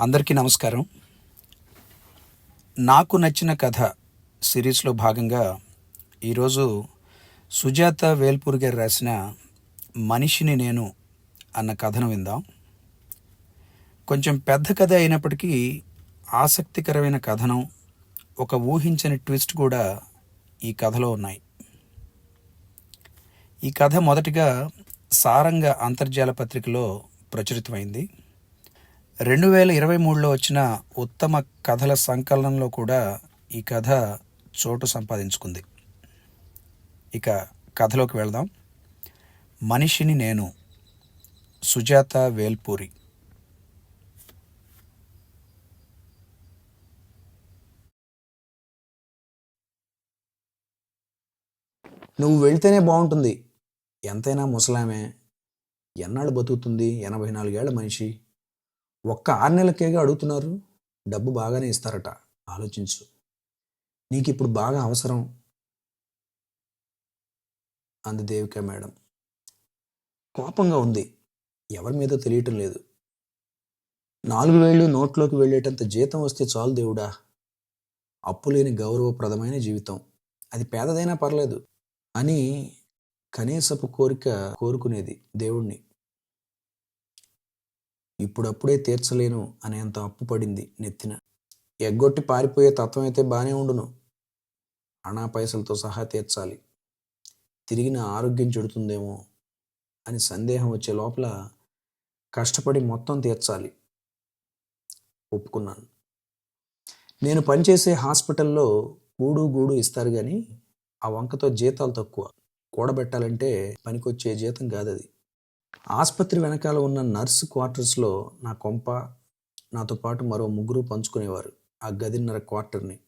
అందరికీ నమస్కారం. నాకు నచ్చిన కథ సిరీస్లో భాగంగా ఈరోజు సుజాత వేల్పూర్ గారు రాసిన మనిషిని నేను అన్న కథను విందాం. కొంచెం పెద్ద కథ అయినప్పటికీ ఆసక్తికరమైన కథనం ఒక ఊహించని ట్విస్ట్ కూడా ఈ కథలో ఉన్నాయి. ఈ కథ మొదటిగా సారంగ అంతర్జాల పత్రికలో ప్రచురితమైంది. రెండు వేల ఇరవై మూడులో వచ్చిన ఉత్తమ కథల సంకలనంలో కూడా ఈ కథ చోటు సంపాదించుకుంది. ఇక కథలోకి వెళ్దాం. మనిషిని నేను సుజాత వేల్పూరి. నువ్వు వెళ్తేనే బాగుంటుంది. ఎంతైనా ముసలామే. ఎన్నాళ్ళు బతుకుతుంది? ఎనభై నాలుగేళ్ళ మనిషి. ఒక్క ఆరు నెలకేగా అడుగుతున్నారు? డబ్బు బాగానే ఇస్తారట. ఆలోచించు. నీకు ఇప్పుడు బాగా అవసరం. అంది దేవిక మేడం. కోపంగా ఉంది. ఎవరి మీద తెలియటం లేదు. నాలుగు వేళ్ళు నోట్లోకి వెళ్ళేటంత జీతం వస్తే చాలు దేవుడా. అప్పులేని గౌరవప్రదమైన జీవితం. అది పేదదైనా పర్లేదు. అని కనీసపు కోరిక కోరుకునేది దేవుణ్ణి. ఇప్పుడప్పుడే తీర్చలేను అనేంత అప్పు పడింది నెత్తిన. ఎగ్గొట్టి పారిపోయే తత్వం అయితే బాగానే ఉండును. అనా పైసలతో సహా తీర్చాలి. తిరిగి నా ఆరోగ్యం చెడుతుందేమో అని సందేహం వచ్చే లోపల కష్టపడి మొత్తం తీర్చాలి. ఒప్పుకున్నాను. నేను పనిచేసే హాస్పిటల్లో కూడు గూడు ఇస్తారు కానీ ఆ వంకతో జీతాలు తక్కువ. కూడబెట్టాలంటే పనికొచ్చే జీతం కాదది ఆసుపత్రి వెనకాల ఉన్న నర్స్ క్వార్టర్స్లో నా కొంప నాతో పాటు మరో ముగ్గురు పంచుకునేవారు ఆ గదిన్నర క్వార్టర్ని.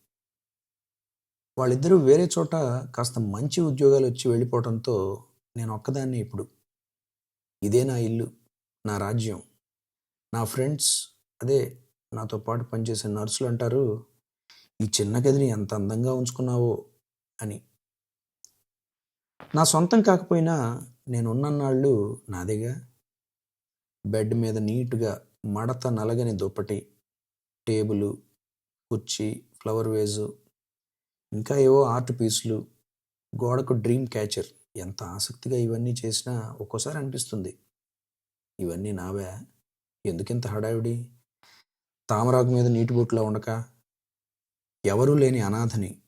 వాళ్ళిద్దరూ వేరే చోట కాస్త మంచి ఉద్యోగాలు వచ్చి వెళ్ళిపోవడంతో నేను ఒక్కదాన్ని ఇప్పుడు. ఇదే నా ఇల్లు నా రాజ్యం. నా ఫ్రెండ్స్ అదే నాతో పాటు పనిచేసే నర్సులు అంటారు ఈ చిన్న గదిని ఎంత అందంగా ఉంచుకున్నావో అని. నా సొంతం కాకపోయినా నేను ఉన్నన్నాళ్ళు నాదిగా? బెడ్ మీద నీట్గా మడత నలగని దుప్పటి టేబుల్ కుర్చీ ఫ్లవర్ వేజు ఇంకా ఏవో ఆర్ట్ పీసులు గోడకు డ్రీమ్ క్యాచర్. ఎంత ఆసక్తిగా ఇవన్నీ చేసినా ఒక్కోసారి అనిపిస్తుంది. ఇవన్నీ నావే? ఎందుకింత హడావిడి? తామరాకు మీద నీటి బొట్టులా ఉండక? ఎవరూ లేని అనాథని.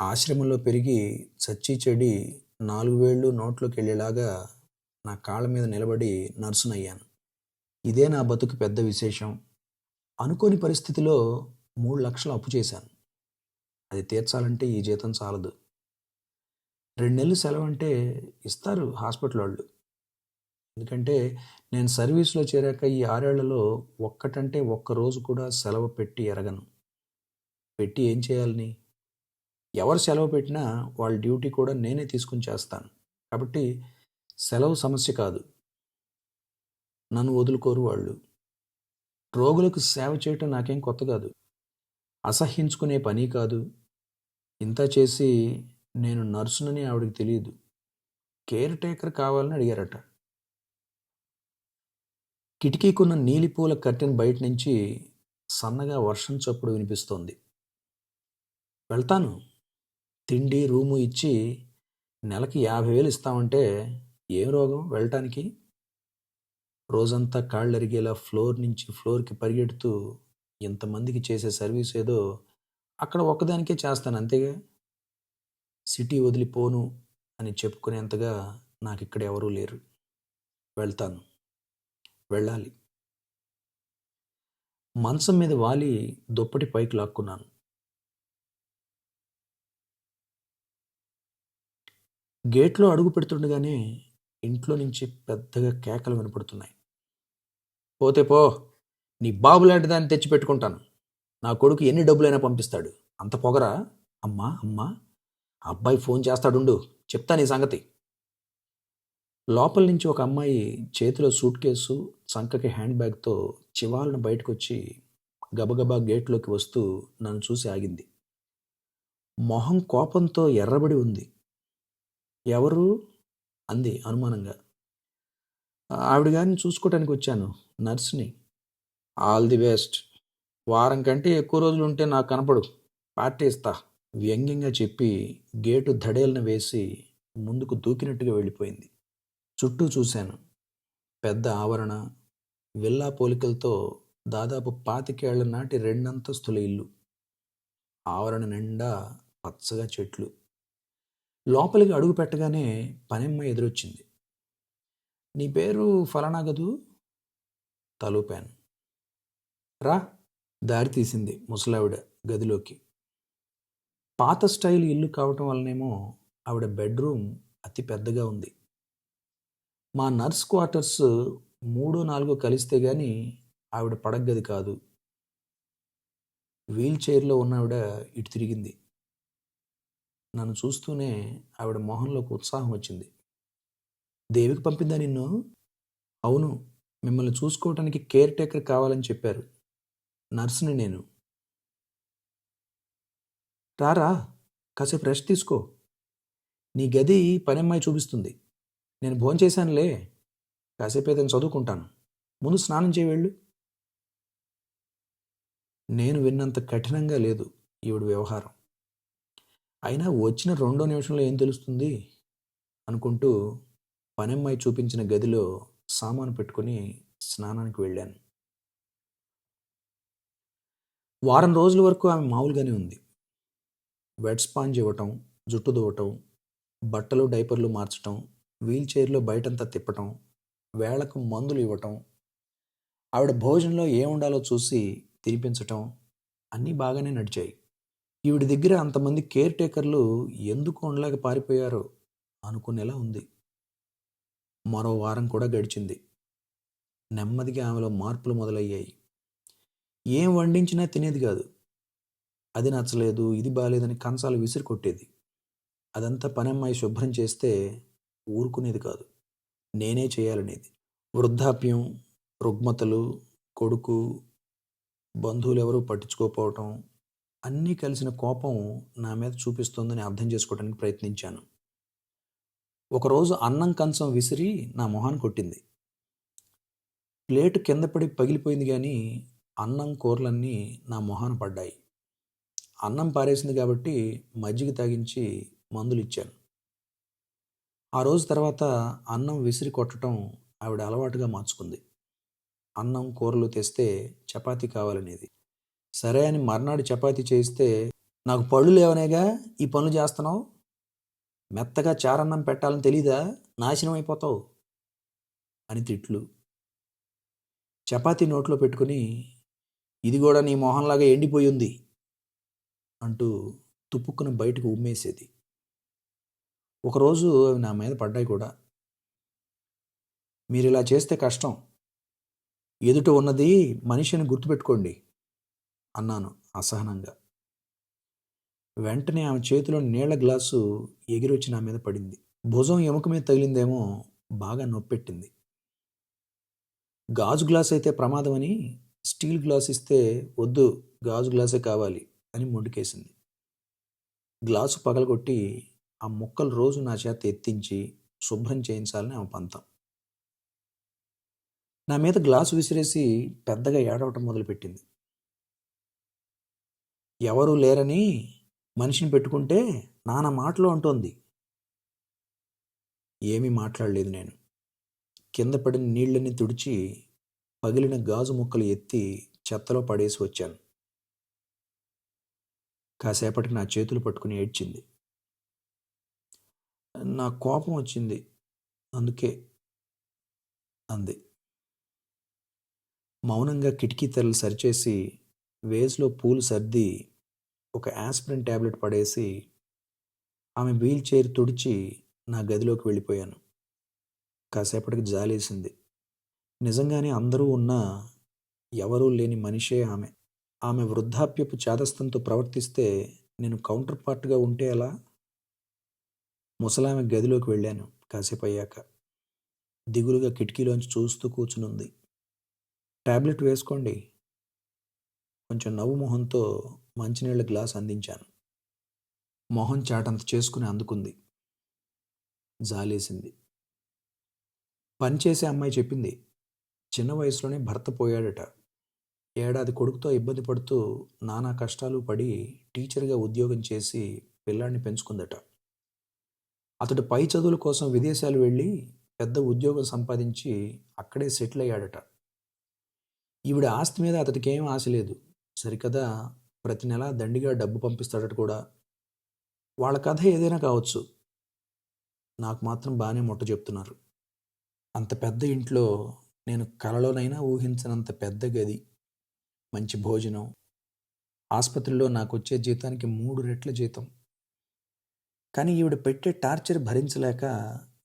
ఆశ్రమంలో పెరిగి చచ్చి చెడి నాలుగు వేళ్ళు నోట్లోకి వెళ్ళేలాగా నా కాళ్ళ మీద నిలబడి నర్సునయ్యాను. ఇదే నా బతుకు పెద్ద విశేషం. అనుకోని పరిస్థితిలో మూడు లక్షలు అప్పు చేశాను. అది తీర్చాలంటే ఈ జీతం చాలదు. రెండు నెలలు సెలవు అంటే ఇస్తారు హాస్పిటల్ వాళ్ళు ఎందుకంటే నేను సర్వీస్లో చేరాక ఈ ఆరేళ్ళలో ఒక్కటంటే ఒక్క రోజు కూడా సెలవు పెట్టి ఎరగను. పెట్టి ఏం చేయాలని? ఎవరు సెలవు పెట్టినా వాళ్ళ డ్యూటీ కూడా నేనే తీసుకుని చేస్తాను. కాబట్టి సెలవు సమస్య కాదు. నన్ను వదులుకోరు వాళ్ళు. రోగులకు సేవ చేయటం నాకేం కొత్త కాదు. అసహ్యించుకునే పని కాదు. ఇంత చేసి నేను నర్సునని ఆవిడకి తెలియదు. కేర్ టేకర్ కావాలని అడిగారట. కిటికీకున్న నీలిపూల కర్టెన్ బయట నుంచి సన్నగా వర్షం చప్పుడు వినిపిస్తోంది. వెళ్తాను. తిండి రూము ఇచ్చి నెలకి యాభై వేలు ఇస్తామంటే ఏం రోగం వెళ్ళటానికి? రోజంతా కాళ్ళరిగేలా ఫ్లోర్ నుంచి ఫ్లోర్కి పరిగెడుతూ ఇంతమందికి చేసే సర్వీస్ ఏదో అక్కడ ఒక్కదానికే చేస్తాను అంతేగా? సిటీ వదిలిపోను అని చెప్పుకునేంతగా నాకు ఇక్కడ ఎవరూ లేరు. వెళ్తాను. వెళ్ళాలి. మంచం మీద వాలి దుప్పటి పైకి లాక్కున్నాను. గేట్లో అడుగు పెడుతుండగానే ఇంట్లో నుంచి పెద్దగా కేకలు వినపడుతున్నాయి. పోతే పో నీ బాబు లాంటి దాన్ని తెచ్చి పెట్టుకుంటాను. నా కొడుకు ఎన్ని డబ్బులైనా పంపిస్తాడు. అంత పొగరా? అమ్మా అమ్మా అబ్బాయి ఫోన్ చేస్తాడుండు. చెప్తా నీ సంగతి. లోపల నుంచి ఒక అమ్మాయి చేతిలో సూట్ కేసు చంకకి హ్యాండ్ బ్యాగ్తో చివాలను బయటకు వచ్చి గబగబా గేట్లోకి వస్తూ నన్ను చూసి ఆగింది. మొహం కోపంతో ఎర్రబడి ఉంది. ఎవరు? అంది అనుమానంగా. ఆవిడ గారిని చూసుకోవటానికి వచ్చాను నర్స్ని. All the best. వారం కంటే ఎక్కువ రోజులు ఉంటే నాకు కనపడు. పార్టీ ఇస్తా వ్యంగ్యంగా చెప్పి గేటు ధడేలను వేసి ముందుకు దూకినట్టుగా వెళ్ళిపోయింది. చుట్టూ చూశాను. పెద్ద ఆవరణ విల్లా పోలికలతో దాదాపు పాతికేళ్ళ నాటి రెండంతస్తుల ఇల్లు. ఆవరణ నిండా పచ్చగా చెట్లు. లోపలికి అడుగు పెట్టగానే పనమ్మ ఎదురొచ్చింది. నీ పేరు ఫలానా గదు తలూపాన్. రా దారి తీసింది ముసలావిడ గదిలోకి. పాత స్టైల్ ఇల్లు కావటం వల్లనేమో ఆవిడ బెడ్రూమ్ అతి పెద్దగా ఉంది. మా నర్స్ క్వార్టర్స్ మూడో నాలుగో కలిస్తే కానీ ఆవిడ పడగ్గది కాదు. వీల్ చైర్లో ఉన్న ఆవిడ ఇటు తిరిగింది. నన్ను చూస్తూనే ఆవిడ మొహంలోకి ఉత్సాహం వచ్చింది. దేవికి పంపిందా నిన్ను? అవును మిమ్మల్ని చూసుకోవటానికి కేర్ టేకర్ కావాలని చెప్పారు. నర్సుని నేను. రారా కాసేపు రెస్ట్ తీసుకో. నీ గది పనమ్మాయి చూపిస్తుంది. నేను భోంచేశానులే కాసేపు ఏదైనా చదువుకుంటాను. ముందు స్నానం చేయవెళ్ళు నేను విన్నంత కఠినంగా లేదు ఈవిడ వ్యవహారం. అయినా వచ్చిన రెండో నిమిషంలో ఏం తెలుస్తుంది? అనుకుంటూ పనమ్మాయి చూపించిన గదిలో సామాను పెట్టుకుని స్నానానికి వెళ్ళాను. వారం రోజుల వరకు ఆమె మామూలుగానే ఉంది. వెట్ స్పాంజ్ ఇవ్వటం జుట్టు దువ్వటం బట్టలు డైపర్లు మార్చటం వీల్ చైర్లో బయటంతా తిప్పటం వేళకు మందులు ఇవ్వటం ఆవిడ భోజనంలో ఏముండాలో చూసి తినిపించటం అన్నీ బాగానే నడిచాయి. ఈవిడ దగ్గర అంతమంది కేర్ టేకర్లు ఎందుకు ఉండలేక పారిపోయారో అనుకునేలా ఉంది. మరో వారం కూడా గడిచింది. నెమ్మదిగా ఆమెలో మార్పులు మొదలయ్యాయి. ఏం వండించినా తినేది కాదు. అది నచ్చలేదు ఇది బాగాలేదని కంచాలు విసిరి కొట్టేది అదంతా పనమ్మాయి శుభ్రం చేస్తే ఊరుకునేది కాదు. నేనే చేయాలనేది. వృద్ధాప్యం రుగ్మతలు కొడుకు బంధువులు ఎవరూ పట్టించుకోకపోవటం అన్నీ కలిసిన కోపం నా మీద చూపిస్తోందని అర్థం చేసుకోవడానికి ప్రయత్నించాను. ఒకరోజు అన్నం కంచం విసిరి నా మొహాన్ని కొట్టింది. ప్లేట్ కింద పడి పగిలిపోయింది కానీ అన్నం కూరలన్నీ నా మొహాన పడ్డాయి. అన్నం పారేసింది కాబట్టి మజ్జిగ తాగించి మందులు ఇచ్చాను. ఆ రోజు తర్వాత అన్నం విసిరి కొట్టడం ఆవిడ అలవాటుగా మార్చుకుంది. అన్నం కూరలు తెస్తే చపాతీ కావాలనేది. సరే అని మర్నాడు చపాతీ చేయిస్తే నాకు పళ్ళు లేవనేగా? ఈ పనులు చేస్తున్నావు? మెత్తగా చారన్నం పెట్టాలని తెలీదా? నాశనం అయిపోతావు అని తిట్లు. చపాతీ నోట్లో పెట్టుకుని ఇది కూడా నీ మొహంలాగా ఎండిపోయి ఉంది అంటూ తుప్పుక్కున బయటకు ఉమ్మేసేది. ఒకరోజు అవి నా మీద పడ్డాయి కూడా. మీరు ఇలా చేస్తే కష్టం. ఎదుట ఉన్నది మనిషిని గుర్తుపెట్టుకోండి. అన్నాను అసహనంగా. వెంటనే ఆమె చేతిలో నీళ్ళ గ్లాసు ఎగిరొచ్చి నా మీద పడింది. భుజం ఎముక మీద తగిలిందేమో బాగా నొప్పెట్టింది. గాజు గ్లాస్ అయితే ప్రమాదమని స్టీల్ గ్లాస్ ఇస్తే వద్దు గాజు గ్లాసే కావాలి అని మొండికేసింది. గ్లాసు పగలగొట్టి ఆ ముక్కలు రోజు నా చేత ఎత్తించి శుభ్రం చేయించాలని ఆమె పంతం. నా మీద గ్లాసు విసిరేసి పెద్దగా ఏడవటం మొదలుపెట్టింది. ఎవరూ లేరని మనిషిని పెట్టుకుంటే నాన్న మాటలు అంటోంది. ఏమీ మాట్లాడలేదు నేను. కింద పడిన నీళ్ళని తుడిచి పగిలిన గాజు ముక్కలు ఎత్తి చెత్తలో పడేసి వచ్చాను. కాసేపటికి నా చేతులు పట్టుకుని ఏడ్చింది. నా కోపం వచ్చింది. అందుకే అంది. మౌనంగా కిటికీ తెరలు సరిచేసి వేస్లో పూలు సర్ది ఒక యాస్పిరిన్ ట్యాబ్లెట్ పడేసి ఆమె వీల్ చైర్ తుడిచి నా గదిలోకి వెళ్ళిపోయాను. కాసేపటికి జాలేసింది. నిజంగానే అందరూ ఉన్నా ఎవరూ లేని మనిషే ఆమె. ఆమె వృద్ధాప్యపు చాదస్తంతో ప్రవర్తిస్తే నేను కౌంటర్ పార్ట్గా ఉంటే ఎలా? ముసలామె గదిలోకి వెళ్ళాను కాసేపు అయ్యాక. దిగులుగా కిటికీలోంచి చూస్తూ కూర్చునుంది. ట్యాబ్లెట్ వేసుకోండి. కొంచెం నవ్వు మొహంతో మంచినీళ్ళ గ్లాస్ అందించాను. మొహం చాటంత చేసుకుని అందుకుంది. జాలేసింది. పనిచేసే అమ్మాయి చెప్పింది. చిన్న వయసులోనే భర్త పోయాడట. ఏడాది కొడుకుతో ఇబ్బంది పడుతూ నానా కష్టాలు పడి టీచర్గా ఉద్యోగం చేసి పిల్లాడిని పెంచుకుందట. అతడు పై చదువుల కోసం విదేశాలు వెళ్ళి పెద్ద ఉద్యోగం సంపాదించి అక్కడే సెటిల్ అయ్యాడట. ఈవిడ ఆస్తి మీద అతడికి ఏం ఆశ లేదు. సరికదా ప్రతి నెల దండిగా డబ్బు పంపిస్తాడట కూడా. వాళ్ళ కథ ఏదైనా కావచ్చు. నాకు మాత్రం బాగానే ముట్ట చెప్తున్నారు. అంత పెద్ద ఇంట్లో నేను కలలోనైనా ఊహించనంత పెద్ద గది మంచి భోజనం ఆసుపత్రిలో నాకు వచ్చే జీతానికి మూడు రెట్ల జీతం. కానీ ఈవిడ పెట్టే టార్చర్ భరించలేక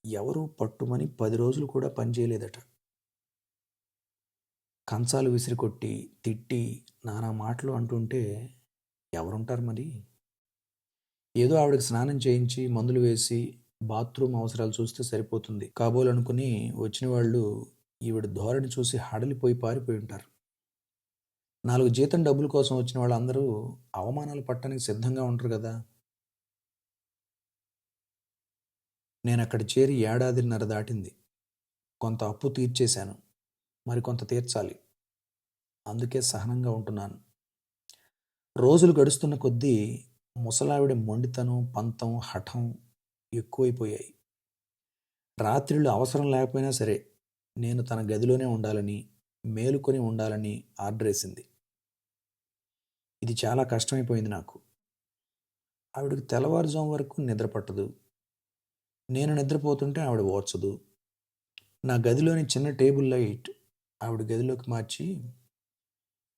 ఎవరూ పట్టుమని పది రోజులు కూడా పనిచేయలేదట కంచాలు విసిరికొట్టి తిట్టి నానా మాటలు అంటుంటే ఎవరుంటారు మరి? ఏదో ఆవిడకి స్నానం చేయించి మందులు వేసి బాత్రూమ్ అవసరాలు చూస్తే సరిపోతుంది. కాబోలనుకుని వచ్చిన వాళ్ళు ఈవిడ ధోరణి చూసి హడలిపోయి పారిపోయి ఉంటారు. నాలుగు జీతం డబ్బుల కోసం వచ్చిన వాళ్ళందరూ అవమానాలు పట్టడానికి సిద్ధంగా ఉంటారు కదా? నేను అక్కడ చేరి ఏడాదిన్నర దాటింది. కొంత అప్పు తీర్చేశాను. మరికొంత తీర్చాలి. అందుకే సహనంగా ఉంటున్నాను. రోజులు గడుస్తున్న కొద్దీ ముసలావిడ మొండితనం పంతం హఠం ఎక్కువైపోయాయి. రాత్రిళ్ళు అవసరం లేకపోయినా సరే నేను తన గదిలోనే ఉండాలని మేలుకొని ఉండాలని ఆర్డర్ వేసింది. ఇది చాలా కష్టమైపోయింది నాకు. ఆవిడకి తెల్లవారుజాము వరకు నిద్ర పట్టదు. నేను నిద్రపోతుంటే ఆవిడ ఓర్చదు. నా గదిలోని చిన్న టేబుల్ లైట్ ఆవిడ గదిలోకి మార్చి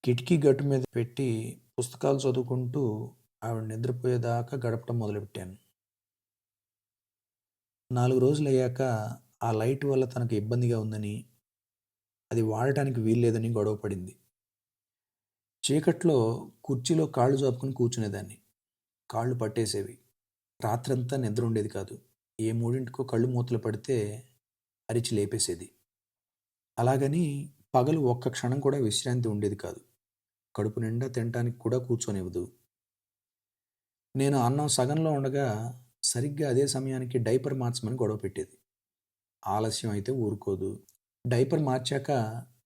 కిటికీ గట్టు మీద పెట్టి పుస్తకాలు చదువుకుంటూ ఆవిడ నిద్రపోయేదాకా గడపడం మొదలుపెట్టాను. నాలుగు రోజులు అయ్యాక ఆ లైట్ వల్ల తనకు ఇబ్బందిగా ఉందని అది వాడటానికి వీల్లేదని గొడవ పడింది. చీకట్లో కుర్చీలో కాళ్ళు చాపుకుని కూర్చునేదాన్ని. కాళ్ళు పట్టేసేవి. రాత్రంతా నిద్ర ఉండేది కాదు. ఏ మూడింటికో కళ్ళు మూతలు పడితే అరిచి లేపేసేది. అలాగని పగలు ఒక్క క్షణం కూడా విశ్రాంతి ఉండేది కాదు. కడుపు నిండా తినటానికి కూడా కూర్చొనివ్వదు. నేను అన్నం సగంలో ఉండగా సరిగ్గా అదే సమయానికి డైపర్ మార్చమని గొడవ పెట్టేది. ఆలస్యం అయితే ఊరుకోదు. డైపర్ మార్చాక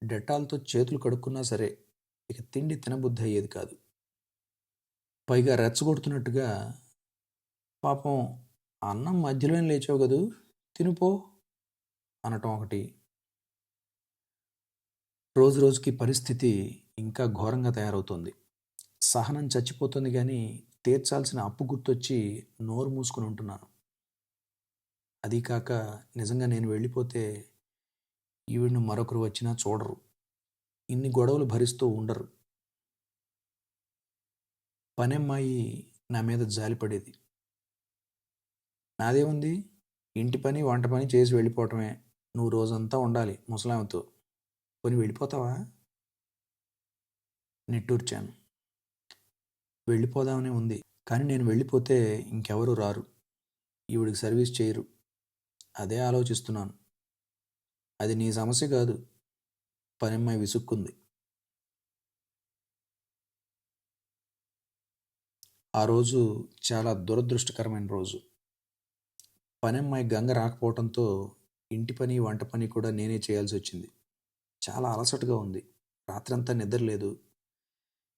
డెటాల్తో చేతులు కడుక్కున్నా సరే ఇక తిండి తినబుద్ధి అయ్యేది కాదు. పైగా రెచ్చగొడుతున్నట్టుగా పాపం అన్నం మధ్యలోనే లేచావు కదూ తినుపో అనటం ఒకటి. రోజు రోజుకి పరిస్థితి ఇంకా ఘోరంగా తయారవుతోంది. సహనం చచ్చిపోతుంది కానీ తీర్చాల్సిన అప్పు గుర్తొచ్చి నోరు మూసుకుని ఉంటున్నాను. అది కాక నిజంగా నేను వెళ్ళిపోతే ఈవిడ్ని మరొకరు వచ్చినా చూడరు. ఇన్ని గొడవలు భరిస్తూ ఉండరు. పనమ్మాయి నా మీద జాలిపడేది. నాదేముంది? ఇంటి పని వంట పని చేసి వెళ్ళిపోవటమే. నువ్వు రోజంతా ఉండాలి ముసలామతో. కొని వెళ్ళిపోతావా? నిట్టూర్చాను వెళ్ళిపోదామనే ఉంది. కానీ నేను వెళ్ళిపోతే ఇంకెవరు రారు. ఈవిడికి సర్వీస్ చేయరు. అదే ఆలోచిస్తున్నాను. అది నీ సమస్య కాదు. పనిమ్మాయి విసుక్కుంది. ఆ రోజు చాలా దురదృష్టకరమైన రోజు. పనమ్మాయి గంగ రాకపోవడంతో ఇంటి పని వంట పని కూడా నేనే చేయాల్సి వచ్చింది. చాలా అలసటగా ఉంది. రాత్రంతా నిద్ర లేదు.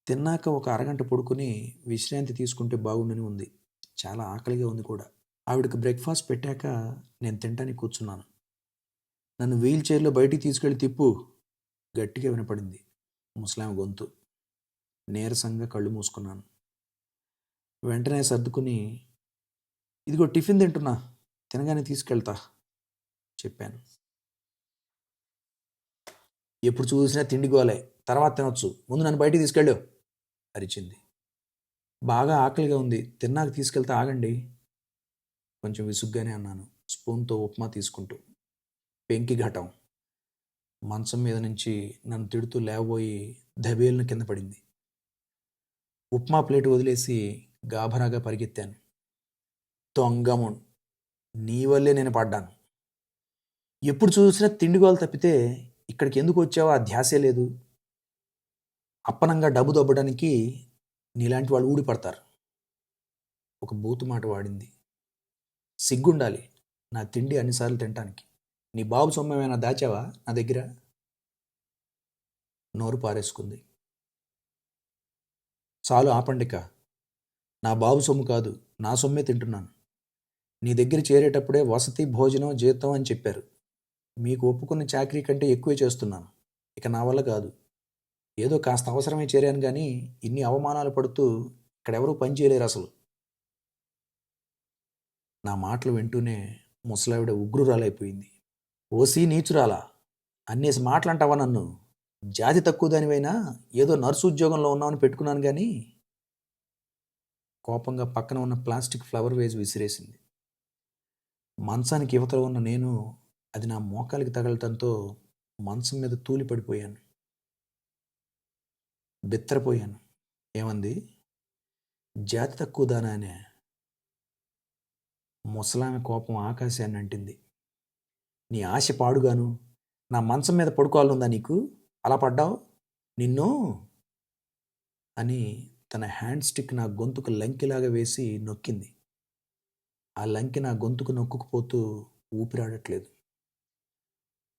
తిన్నాక ఒక అరగంట పడుకుని విశ్రాంతి తీసుకుంటే బాగుండని ఉంది. చాలా ఆకలిగా ఉంది కూడా. ఆవిడకి బ్రేక్ఫాస్ట్ పెట్టాక నేను తింటానికి కూర్చున్నాను. నన్ను వీల్ చైర్లో బయటికి తీసుకెళ్ళి తిప్పు. గట్టిగా వినపడింది. ముసలాం గొంతు. నీరసంగా కళ్ళు మూసుకున్నాను. వెంటనే సర్దుకుని ఇదిగో టిఫిన్ తింటున్నా. తినగానే తీసుకెళ్తా చెప్పాను. ఎప్పుడు చూసినా తిండి గోలే. తర్వాత తినొచ్చు. ముందు నన్ను బయటికి తీసుకెళ్ళు అరిచింది. బాగా ఆకలిగా ఉంది. తిన్నాక తీసుకెళ్తే ఆగండి కొంచెం విసుగ్గానే అన్నాను. స్పూన్తో ఉప్మా తీసుకుంటూ. పెంకి ఘటం. మంచం మీద నుంచి నన్ను తిడుతూ లేవబోయి దబేలను కింద పడింది. ఉప్మా ప్లేట్ వదిలేసి గాభరాగా పరిగెత్తాను. దొంగమున్ నీ వల్లే నేను పడ్డాను. ఎప్పుడు చూసినా తిండిగోలు తప్పితే ఇక్కడికి ఎందుకు వచ్చావో ఆ ధ్యాసే లేదు. అప్పనంగా డబ్బు దొబ్బడానికి నీలాంటి వాళ్ళు ఊడిపడతారు. ఒక బూతు మాట వాడింది. సిగ్గుండాలి నా తిండి అన్నిసార్లు తినటానికి. నీ బాబు సొమ్మేమైనా దాచావా నా దగ్గర? నోరు పారేసుకుంది. చాలు ఆపండిక. నా బాబు సొమ్ము కాదు నా సొమ్మే తింటున్నాను. నీ దగ్గర చేరేటప్పుడే వసతి భోజనం జీతం అని చెప్పారు. మీకు ఒప్పుకున్న చాకరీ కంటే ఎక్కువే చేస్తున్నాను. ఇక నా వల్ల కాదు. ఏదో కాస్త అవసరమే చేరాను కానీ ఇన్ని అవమానాలు పడుతూ ఇక్కడెవరూ పని చేయలేరు అసలు. నా మాటలు వింటూనే ముసలావిడ ఉగ్రురాలైపోయింది. ఓసీ నీచురాలా? అన్నేసి మాటలంటావా నన్ను? జాతి తక్కువ దానివైనా ఏదో నర్సు ఉద్యోగంలో ఉన్నామని పెట్టుకున్నాను కానీ కోపంగా పక్కన ఉన్న ప్లాస్టిక్ ఫ్లవర్ వేజ్ విసిరేసింది. మంచానికి యువతలో ఉన్న నేను అది నా మోకాలికి తగలటంతో మంచం మీద తూలి పడిపోయాను. బిత్తరపోయాను. ఏమంది? జాతి తక్కువ దానా అనే ముసలామె కోపం ఆకాశాన్ని అంటింది. నీ ఆశ పాడుగాను. నా మంచం మీద పడుకోవాలనుందా నీకు? అలా పడ్డావు? నిన్ను? అని తన హ్యాండ్ స్టిక్ నా గొంతుకు లంకిలాగా వేసి నొక్కింది. ఆ లంకి నా గొంతుకు నొక్కుకుపోతూ ఊపిరాడట్లేదు.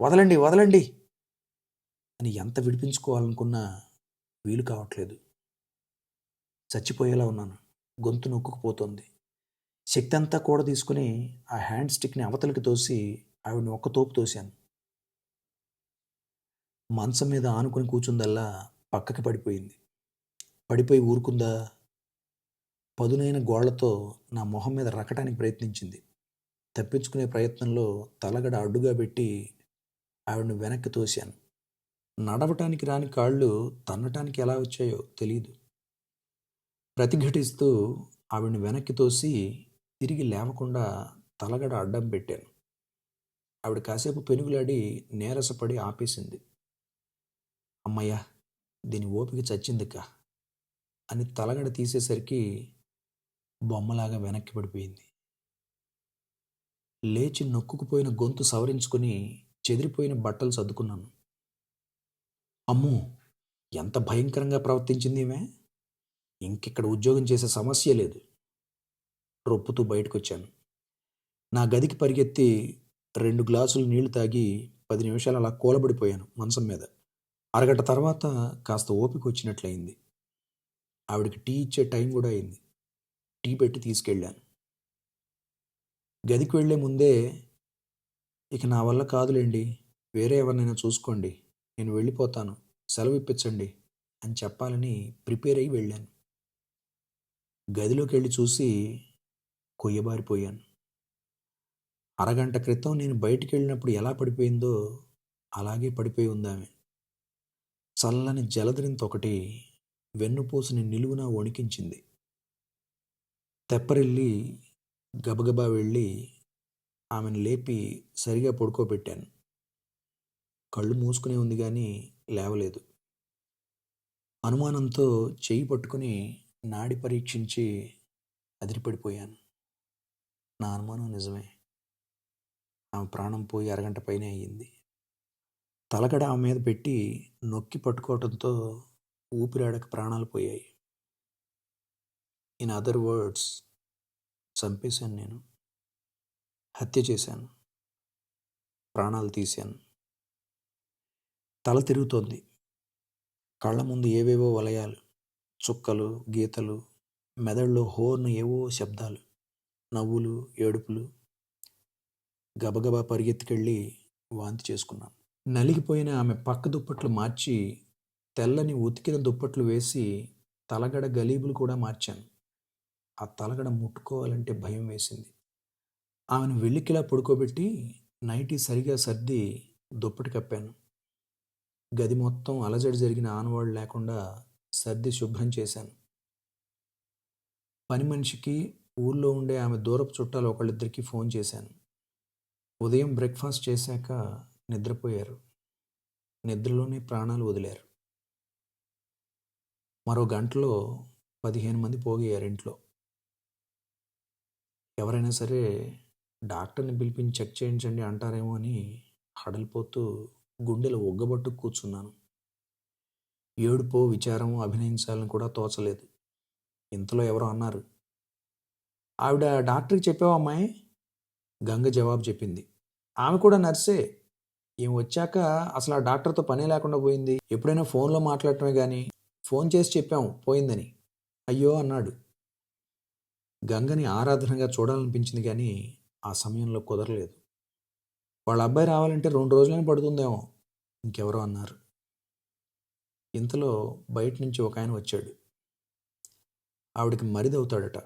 వదలండి వదలండి. అని ఎంత విడిపించుకోవాలనుకున్నా వీలు కావట్లేదు. చచ్చిపోయేలా ఉన్నాను. గొంతు నొక్కుకుపోతోంది. శక్తి అంతా కూడా తీసుకుని ఆ హ్యాండ్ స్టిక్ని అవతలికి తోసి ఆవిడని ఒక్క తోపు తోశాను. మంచం మీద ఆనుకుని కూర్చుందల్లా పక్కకి పడిపోయింది. పడిపోయి ఊరుకుందా? పదునైన గోళ్ళతో నా మొహం మీద రకటానికి ప్రయత్నించింది. తప్పించుకునే ప్రయత్నంలో తలగడ అడ్డుగా పెట్టి ఆవిడని వెనక్కి తోశాను. నడవటానికి రాని కాళ్ళు తన్నటానికి ఎలా వచ్చాయో తెలియదు ప్రతిఘటిస్తూ ఆవిడని వెనక్కి తోసి తిరిగి లేవకుండా తలగడ అడ్డం పెట్టాను. ఆవిడ కాసేపు పెనుగులాడి నీరసపడి ఆపేసింది. అమ్మయ్యా దీని ఓపిక చచ్చిందిక అని తలగడ తీసేసరికి బొమ్మలాగా వెనక్కి పడిపోయింది. లేచి నొక్కుకుపోయిన గొంతు సవరించుకొని చెదిరిపోయిన బట్టలు సర్దుకున్నాను. అమ్మో ఎంత భయంకరంగా ప్రవర్తించింది ఈమె ఇంకిక్కడ ఉద్యోగం చేసే సమస్య లేదు. రొప్పుతూ బయటకు వచ్చాను నా గదికి పరిగెత్తి రెండు గ్లాసులు నీళ్ళు తాగి పది నిమిషాలు అలా కూలబడిపోయాను మంచం మీద. అరగంట తర్వాత కాస్త ఓపిక వచ్చినట్లయింది. ఆవిడకి టీ ఇచ్చే టైం కూడా అయింది. టీ పెట్టి తీసుకెళ్ళాను. గదికి వెళ్ళే ముందే ఇక నా వల్ల కాదులేండి. వేరే ఎవరినైనా చూసుకోండి. నేను వెళ్ళిపోతాను. సెలవు ఇప్పించండి అని చెప్పాలని ప్రిపేర్ అయ్యి వెళ్ళాను. గదిలోకి వెళ్ళి చూసి కొయ్యబారిపోయాను. అరగంట క్రితం నేను బయటికి వెళ్ళినప్పుడు ఎలా పడిపోయిందో అలాగే పడిపోయి ఉందామె. చల్లని జలధరింత ఒకటి వెన్నుపూసని నిలువున వణికించింది. తెప్పరిల్లి గబగబా వెళ్ళి ఆమెను లేపి సరిగా పడుకోబెట్టాను. కళ్ళు మూసుకునే ఉంది కానీ లేవలేదు. అనుమానంతో చేయి పట్టుకుని నాడి పరీక్షించి అదిరిపడిపోయాను. నా అనుమానం నిజమే. ఆమె ప్రాణం పోయి అరగంట పైనే అయ్యింది. తలగడ ఆమె మీద పెట్టి నొక్కి పట్టుకోవడంతో ఊపిరాడక ప్రాణాలు పోయాయి. ఇన్ అదర్ వర్డ్స్ చంపేశాను నేను. హత్య చేశాను. ప్రాణాలు తీశాను. తల తిరుగుతోంది. కళ్ళ ముందు ఏవేవో వలయాలు చుక్కలు గీతలు మెదడులో హోర్న్ ఏవో శబ్దాలు నవ్వులు ఏడుపులు. గబగబా పరిగెత్తుకెళ్ళి వాంతి చేసుకున్నాను నలిగిపోయిన ఆమె పక్క దుప్పట్లు మార్చి తెల్లని ఉతికిన దుప్పట్లు వేసి తలగడ గలీబులు కూడా మార్చాను. ఆ తలగడ ముట్టుకోవాలంటే భయం వేసింది. ఆమెను వెళ్ళికిలా పడుకోబెట్టి నైటీ సరిగా సర్ది దుప్పటి కప్పాను. గది మొత్తం అలజడి జరిగిన ఆనవాళ్ళు లేకుండా సర్ది శుభ్రం చేశాను. పని మనిషికి ఊళ్ళో ఉండే ఆమె దూరపు చుట్టాలు ఒకళ్ళిద్దరికి ఫోన్ చేశాను. ఉదయం బ్రేక్ఫాస్ట్ చేశాక నిద్రపోయారు. నిద్రలోనే ప్రాణాలు వదిలారు. మరో గంటలో పదిహేను మంది పోగయ్యారు ఇంట్లో. ఎవరైనా సరే డాక్టర్ని పిలిపించి చెక్ చేయించండి అంటారేమో అని హడలిపోతూ గుండెలు ఒగ్గబట్టు కూర్చున్నాను. ఏడుపో విచారం అభినయించాలని కూడా తోచలేదు. ఇంతలో ఎవరో అన్నారు ఆవిడ డాక్టర్కి చెప్పావా అమ్మాయి? గంగ జవాబు చెప్పింది ఆమె కూడా నర్సే. ఏం వచ్చాక అసలు ఆ డాక్టర్తో పనే లేకుండా పోయింది. ఎప్పుడైనా ఫోన్లో మాట్లాడటమే కానీ ఫోన్ చేసి చెప్పాము పోయిందని. అయ్యో అన్నాడు. గంగని ఆరాధనగా చూడాలనిపించింది కానీ ఆ సమయంలో కుదరలేదు. వాళ్ళ అబ్బాయి రావాలంటే రెండు రోజులైనా పడుతుందేమో. ఇంకెవరో అన్నారు. ఇంతలో బయట నుంచి ఒక ఆయన వచ్చాడు. ఆవిడకి మరిదవుతాడట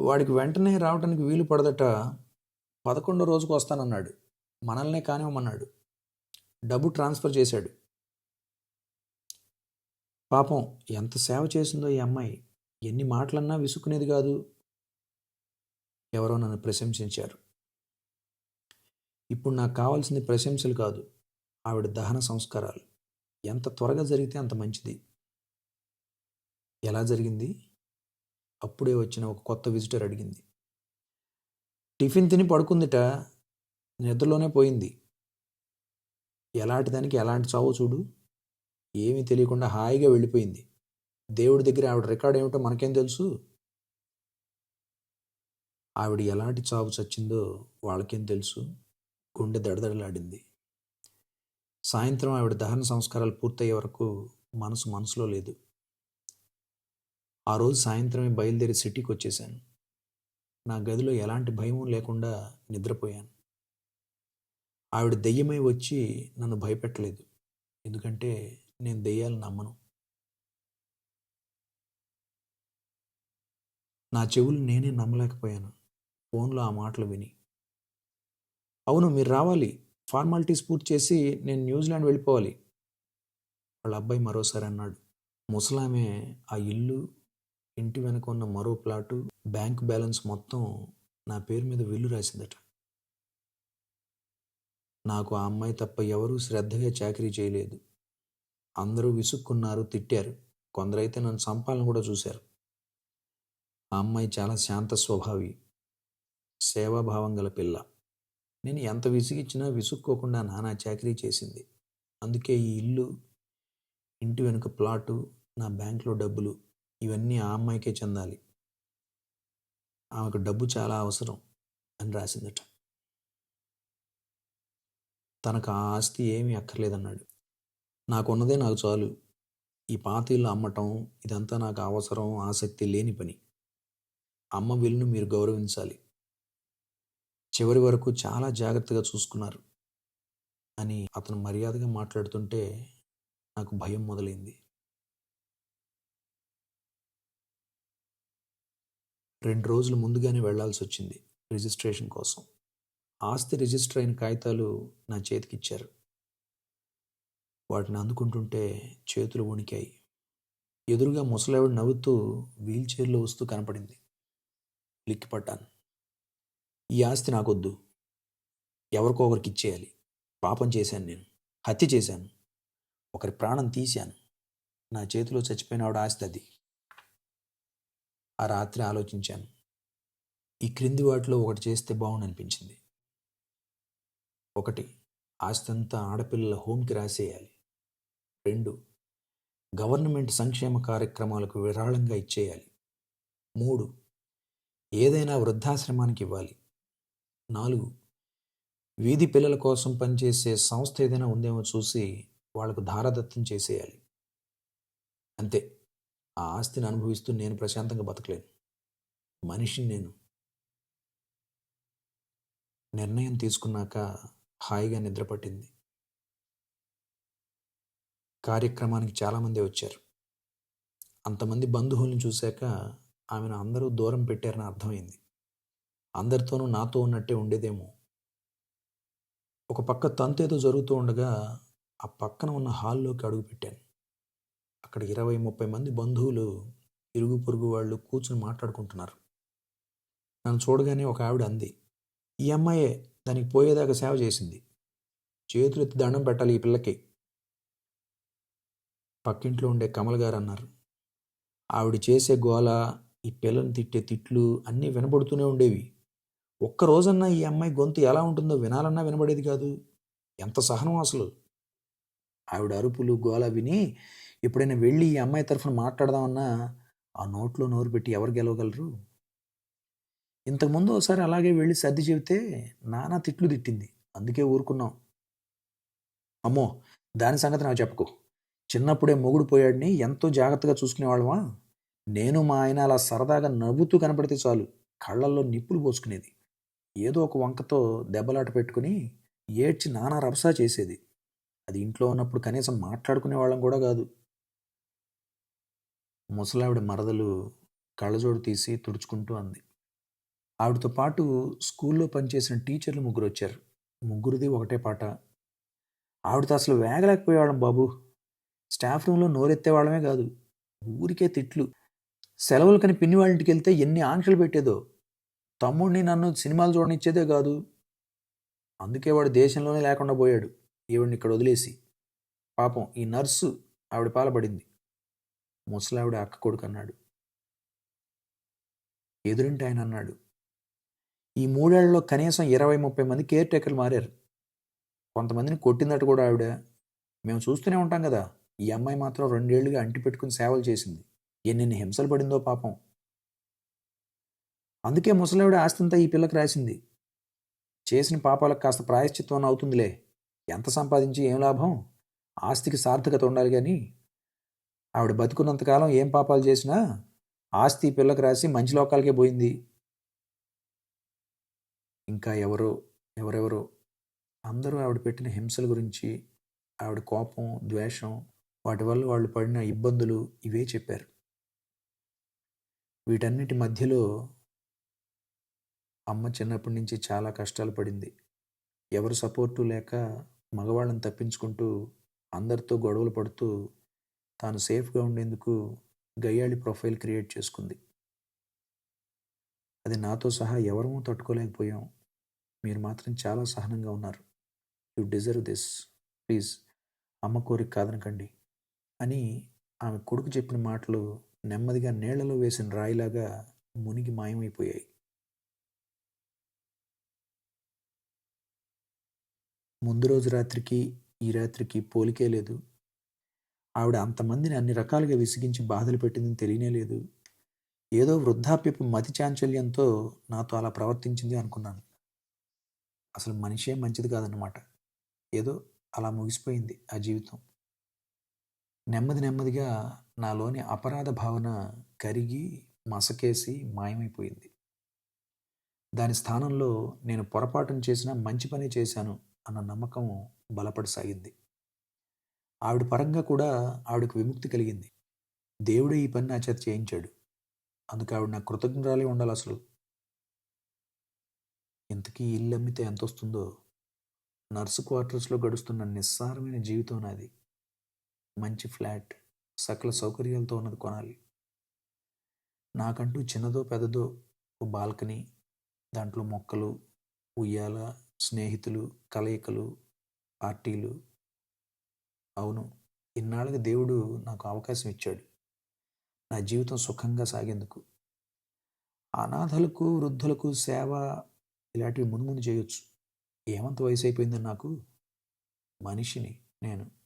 వాడికి వెంటనే రావడానికి వీలు పడదట. పదకొండో రోజుకు వస్తానన్నాడు. మనల్నే కానివ్వమన్నాడు. డబ్బు ట్రాన్స్ఫర్ చేశాడు. పాపం ఎంత సేవ చేసిందో ఈ అమ్మాయి. ఎన్ని మాటలన్నా విసుక్కునేది కాదు. ఎవరో నన్ను ప్రశంసించారు. ఇప్పుడు నాకు కావాల్సింది ప్రశంసలు కాదు ఆవిడ దహన సంస్కారాలు. ఎంత త్వరగా జరిగితే అంత మంచిది. ఎలా జరిగింది? అప్పుడే వచ్చిన ఒక కొత్త విజిటర్ అడిగింది. టిఫిన్ తిని పడుకుందిట నిద్రలోనే పోయింది. ఎలాంటి దానికి ఎలాంటి చావో చూడు. ఏమీ తెలియకుండా హాయిగా వెళ్ళిపోయింది. దేవుడి దగ్గర ఆవిడ రికార్డ్ ఏమిటో మనకేం తెలుసు? ఆవిడ ఎలాంటి చావు చచ్చిందో వాళ్ళకేం తెలుసు? గుండె దడదడలాడింది. సాయంత్రం ఆవిడ దహన సంస్కారాలు పూర్తయ్యే వరకు మనసు మనసులో లేదు. ఆ రోజు సాయంత్రమే బయలుదేరి సిటీకి వచ్చేసాను నా గదిలో ఎలాంటి భయం లేకుండా నిద్రపోయాను. ఆవిడ దెయ్యమై వచ్చి నన్ను భయపెట్టలేదు. ఎందుకంటే నేను దెయ్యాలు నమ్మను. నా చెవులు నేనే నమ్మలేకపోయాను. ఫోన్లో ఆ మాటలు విని. అవును మీరు రావాలి. ఫార్మాలిటీస్ పూర్తి చేసి నేను న్యూజిలాండ్ వెళ్ళిపోవాలి. వాళ్ళ అబ్బాయి మరోసారి అన్నాడు. ముసలామె ఆ ఇల్లు ఇంటి వెనక ఉన్న మరో ప్లాటు బ్యాంక్ బ్యాలెన్స్ మొత్తం నా పేరు మీద విల్లు రాసిందట. నాకు ఆ అమ్మాయి తప్ప ఎవరూ శ్రద్ధగా చాకరీ చేయలేదు. అందరూ విసుక్కున్నారు తిట్టారు. కొందరైతే నన్ను సంపాలను కూడా చూశారు. ఆ అమ్మాయి చాలా శాంత స్వభావి. సేవాభావం గల పిల్ల. నేను ఎంత విసిగిచ్చినా విసుక్కోకుండా నానా చాకరీ చేసింది. అందుకే ఈ ఇల్లు ఇంటి వెనుక ప్లాటు నా బ్యాంక్లో డబ్బులు ఇవన్నీ ఆ అమ్మాయికే చెందాలి. ఆమెకు డబ్బు చాలా అవసరం అని రాసిందట. తనకు ఆ ఆస్తి ఏమీ అక్కర్లేదన్నాడు. నాకున్నదే నాకు చాలు. ఈ పాత ఇల్లు అమ్మటం ఇదంతా నాకు అవసరం ఆసక్తి లేని పని. అమ్మ విల్లును మీరు గౌరవించాలి. చివరి వరకు చాలా జాగ్రత్తగా చూసుకున్నారు. అని అతను మర్యాదగా మాట్లాడుతుంటే నాకు భయం మొదలైంది. రెండు రోజులు ముందుగానే వెళ్ళాల్సి వచ్చింది రిజిస్ట్రేషన్ కోసం. ఆస్తి రిజిస్టర్ అయిన కాగితాలు నా చేతికిచ్చారు వాటిని అందుకుంటుంటే చేతులు వణికాయి. ఎదురుగా ముసలావిడ నవ్వుతూ వీల్చైర్లో వస్తూ కనపడింది. లిక్కిపడ్డాను ఈ ఆస్తి నాకొద్దు. ఎవరికో ఒకరికి ఇచ్చేయాలి. పాపం చేశాను నేను. హత్య చేశాను. ఒకరి ప్రాణం తీశాను. నా చేతిలో చచ్చిపోయిన ఆవిడ ఆస్తి అది. ఆ రాత్రి ఆలోచించాను. ఈ క్రింది వాటిలో ఒకటి చేస్తే బాగుండనిపించింది. ఒకటి ఆస్తి అంతా ఆడపిల్లల హోమ్కి రాసేయాలి. రెండు గవర్నమెంట్ సంక్షేమ కార్యక్రమాలకు విరాళంగా ఇచ్చేయాలి. మూడు ఏదైనా వృద్ధాశ్రమానికి ఇవ్వాలి. నాలుగు. వీధి పిల్లల కోసం పనిచేసే సంస్థ ఏదైనా ఉందేమో చూసి వాళ్ళకు ధారదత్తం చేసేయాలి. అంతే. ఆ ఆస్తిని అనుభవిస్తూ నేను ప్రశాంతంగా బతకలేను. మనిషిని నేను. నిర్ణయం తీసుకున్నాక హాయిగా నిద్రపట్టింది కార్యక్రమానికి చాలామంది వచ్చారు. అంతమంది బంధువులను చూశాక ఆమెను అందరూ దూరం పెట్టారని అర్థమైంది. అందరితోనూ నాతో ఉన్నట్టే ఉండేదేమో. ఒక పక్క తంతేదో జరుగుతూ ఉండగా ఆ పక్కన ఉన్న హాల్లోకి అడుగుపెట్టాను అక్కడ ఇరవై ముప్పై మంది బంధువులు ఇరుగు పొరుగు వాళ్ళు కూర్చుని మాట్లాడుకుంటున్నారు. నన్ను చూడగానే ఒక ఆవిడ అంది ఈ అమ్మాయే దానికి పోయేదాకా సేవ చేసింది. చేతులు ఎత్తి దండం పెట్టాలి ఈ పిల్లకి. పక్కింట్లో ఉండే కమల్ గారు అన్నారు ఆవిడ చేసే గోల ఈ పిల్లని తిట్టే తిట్లు అన్నీ వినబడుతూనే ఉండేవి. ఒక్క రోజన్నా ఈ అమ్మాయి గొంతు ఎలా ఉంటుందో వినాలన్నా వినబడేది కాదు. ఎంత సహనం అసలు. ఆవిడ అరుపులు గోల విని ఎప్పుడైనా వెళ్ళి ఈ అమ్మాయి తరఫున మాట్లాడదామన్నా ఆ నోట్లో నోరు పెట్టి ఎవరు గెలవగలరు? ఇంతకుముందు ఒకసారి అలాగే వెళ్ళి సర్ది చెబితే నానా తిట్లు తిట్టింది. అందుకే ఊరుకున్నాం. అమ్మో! దాని సంగతి నాకు చెప్పుకో. చిన్నప్పుడే మొగుడు పోయాడిని ఎంతో జాగ్రత్తగా చూసుకునేవాళ్ళమా? నేను మా ఆయన అలా సరదాగా నవ్వుతూ కనపడితే చాలు. కళ్ళల్లో నిప్పులు పోసుకునేది. ఏదో ఒక వంకతో దెబ్బలాట పెట్టుకుని ఏడ్చి నానా రభసా చేసేది. అది ఇంట్లో ఉన్నప్పుడు కనీసం మాట్లాడుకునే వాళ్ళం కూడా కాదు. ముసలావిడ మరదలు కళ్ళజోడు తీసి తుడుచుకుంటూ అంది. ఆవిడతో పాటు స్కూల్లో పనిచేసిన టీచర్లు ముగ్గురు వచ్చారు. ముగ్గురిది ఒకటే పాట. ఆవిడతో అసలు వేగలేకపోయేవాళ్ళం బాబు. స్టాఫ్ రూమ్లో నోరెత్తేవాళ్ళమే కాదు. ఊరికే తిట్లు. సెలవులు కని పిన్ని వాళ్ళ ఇంటికి వెళ్తే ఎన్ని ఆంక్షలు పెట్టేదో. తమ్ముడిని నన్ను సినిమాలు చూడనిచ్చేదే కాదు. అందుకే వాడు దేశంలోనే లేకుండా పోయాడు. ఈవిడిని ఇక్కడ వదిలేసి. పాపం ఈ నర్సు ఆవిడ పాలపడింది. ముసలావిడ అక్క కొడుకు అన్నాడు. ఎదురింటి ఆయన అన్నాడు. ఈ మూడేళ్ళలో కనీసం ఇరవై ముప్పై మంది కేర్ టేకర్లు మారారు. కొంతమందిని కొట్టిందట కూడా ఆవిడ. మేము చూస్తూనే ఉంటాం కదా. ఈ అమ్మాయి మాత్రం రెండేళ్ళుగా అంటి పెట్టుకుని సేవలు చేసింది. ఎన్నెన్ని హింసలు పడిందో పాపం. అందుకే ముసలావిడ ఆస్తంతా ఈ పిల్లకి రాసింది. చేసిన పాపాలకు కాస్త ప్రాయశ్చిత్వం అవుతుందిలే. ఎంత సంపాదించి ఏం లాభం? ఆస్తికి సార్థకత ఉండాలి కానీ ఆవిడ బతుకున్నంతకాలం ఏం పాపాలు చేసినా ఆస్తి ఈ పిల్లకి రాసి మంచి లోకాలకే పోయింది. ఇంకా ఎవరో ఎవరెవరో? అందరూ ఆవిడ పెట్టిన హింసల గురించి ఆవిడ కోపం ద్వేషం వాటి వల్ల వాళ్ళు పడిన ఇబ్బందులు ఇవే చెప్పారు. వీటన్నిటి మధ్యలో అమ్మ చిన్నప్పటి నుంచి చాలా కష్టాలు పడింది. ఎవరు సపోర్టు లేక మగవాళ్ళని తప్పించుకుంటూ అందరితో గొడవలు పడుతూ తాను సేఫ్గా ఉండేందుకు గయ్యాళి ప్రొఫైల్ క్రియేట్ చేసుకుంది. అది నాతో సహా ఎవరమూ తట్టుకోలేకపోయాం. మీరు మాత్రం చాలా సహనంగా ఉన్నారు. You deserve this. ప్లీజ్ అమ్మ కోరిక కాదనకండి. అని ఆమె కొడుకు చెప్పిన మాటలు నెమ్మదిగా నీళ్ళలో వేసిన రాయిలాగా మునిగి మాయమైపోయాయి. ముందు రోజు రాత్రికి ఈ రాత్రికి పోలికే లేదు. ఆవిడ అంతమందిని అన్ని రకాలుగా విసిగించి బాధలు పెట్టిందని తెలియనే లేదు. ఏదో వృద్ధాప్యపు మతి చాంచల్యంతో నాతో అలా ప్రవర్తించింది అనుకున్నాను. అసలు మనిషే మంచిది కాదన్నమాట. ఏదో అలా ముగిసిపోయింది ఆ జీవితం. నెమ్మది నెమ్మదిగా నాలోని అపరాధ భావన కరిగి మసకేసి మాయమైపోయింది. దాని స్థానంలో నేను పొరపాటును చేసిన మంచి పని చేశాను. అన్న నమ్మకం బలపడసాగింది ఆవిడ పరంగా కూడా ఆవిడకు విముక్తి కలిగింది. దేవుడే ఈ పని నా చేత చేయించాడు. అందుకు ఆవిడ నాకు కృతజ్ఞరాలే ఉండాలి అసలు. ఇంతకీ ఇల్లు అమ్మితే ఎంత వస్తుందో నర్సు క్వార్టర్స్లో గడుస్తున్న నిస్సారమైన జీవితం నాది. మంచి ఫ్లాట్ సకల సౌకర్యాలతో ఉన్నది కొనాలి. నాకంటూ చిన్నదో పెద్దదో ఓ బాల్కనీ దాంట్లో మొక్కలు ఉయ్యాల స్నేహితులు కలయికలు పార్టీలు. అవును ఇన్నాళ్ళకి దేవుడు నాకు అవకాశం ఇచ్చాడు. నా జీవితం సుఖంగా సాగేందుకు. అనాథలకు వృద్ధులకు సేవ ఇలాంటివి ముందు ముందు చేయొచ్చు. ఏమంత వయసు అయిపోయిందని నాకు? మనిషిని నేను.